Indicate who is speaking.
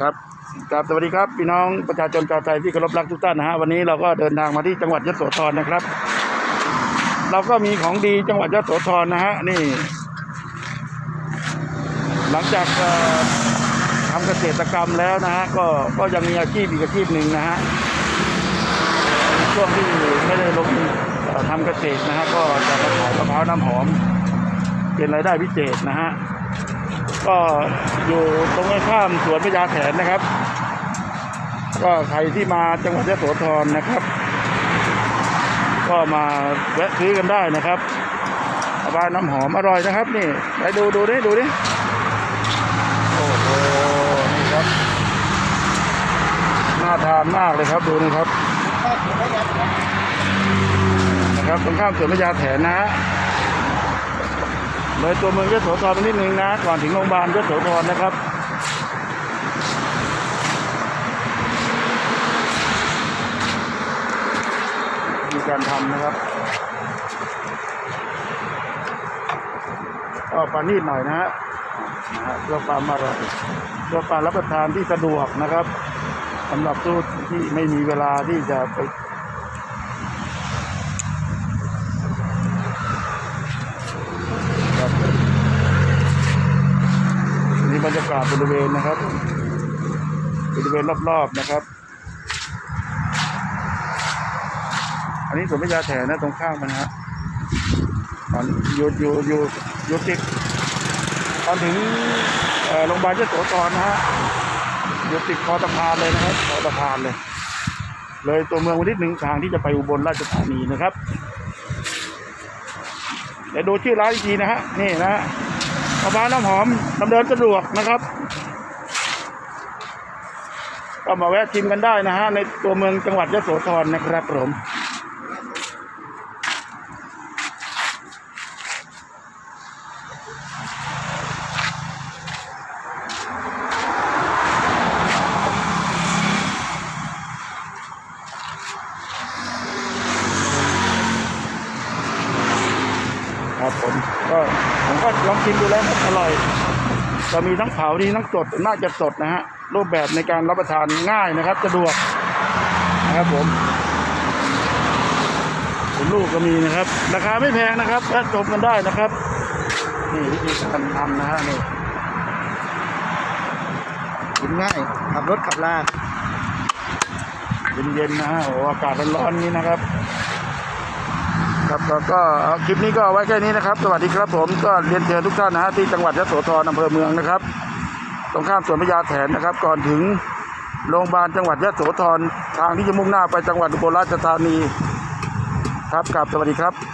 Speaker 1: ครับครับสวัสดีครับพี่น้องประชาชนชาวไทยที่เคารพรักทุกท่านนะฮะวันนี้เราก็เดินทางมาที่จังหวัดยโสธรนะครับ เราก็มีของดีจังหวัดยโสธรนะฮะนี่ หลังจากทำเกษตรกรรมแล้วนะฮะก็ก็ยังมีอาชีพอีกอาชีพหนึ่งนะฮะช่วงที่ไม่ได้ลงทำเกษตรนะฮะก็จะขายมะพร้าวน้ำหอม เป็นรายได้พิเศษนะฮะ ก็อยู่ตรงข้ามสวนพญาแถนนะครับ ก็ใครที่มาจังหวัดยะโสธรนะครับ ก็มาแวะซื้อกันได้นะครับบ้านน้ำหอมอร่อยนะครับ นี่ไปดูดูดิดูดิโอ้โหนี่ครับน่าทานมากเลยครับดูนี่ครับนะครับตรงข้ามสวนพญาแถนนะฮะ เลยตัวเมืองยโสธรไปนิดนึงนะ ก่อนถึงโรงพยาบาลยโสธรนะครับมีการทำนะครับก็ปานีดหน่อยนะฮะนะฮะเพื่อความอร่อยเพื่อการรับประทานที่สะดวกนะครับสำหรับผู้ที่ไม่มีเวลาที่จะไป ครับนี่ บรรยากาศบริเวณนะครับ บริเวณรอบๆนะครับ อันนี้สวนพญาแถนนะตรงข้ามมันนะฮะตอนอยู่อยู่อยู่อยู่ติดตอนถึงโรงพยาบาลเจ้าโสธรนะฮะอยู่ติดคอสะพานเลยนะครับคอสะพานเลย เลยตัวเมืองวันนิดหนึ่งทางที่จะไปอุบลราชธานีนะครับเดี๋ยวดูชื่อร้านอีกทีนะฮะนี่นะฮะ มะพร้าวน้ำหอมดำเนินสะดวกนะครับ ก็มาแวะชิมกันได้นะฮะในตัวเมืองจังหวัดยโสธรนะครับผม ครับผมก็ผมก็ลองชิมดูแล้วครับอร่อยจะมีทั้งเผาดีทั้งสดน่าจะสดนะฮะรูปแบบในการรับประทานง่ายนะครับสะดวกนะครับผมเป็นลูกก็มีนะครับ ราคาไม่แพงนะครับแวะชมกันได้นะครับ นี่วิธีการทำนะฮะนี่
Speaker 2: กินง่ายขับรถขับลา
Speaker 1: เย็นๆนะฮะโอ้อากาศร้อนๆนี้นะครับ ครับแล้วก็คลิปนี้ก็ไว้แค่นี้นะครับ สวัสดีครับผมก็เรียนเชิญทุกท่านนะฮะที่จังหวัดยะโสธรอำเภอเมืองนะครับ ตรงข้ามสวนพญาแถนนะครับ ก่อนถึงโรงพยาบาลจังหวัดยะโสธรทางที่จะมุ่งหน้าไปจังหวัดอุบลราชธานี ครับกลับสวัสดีครับ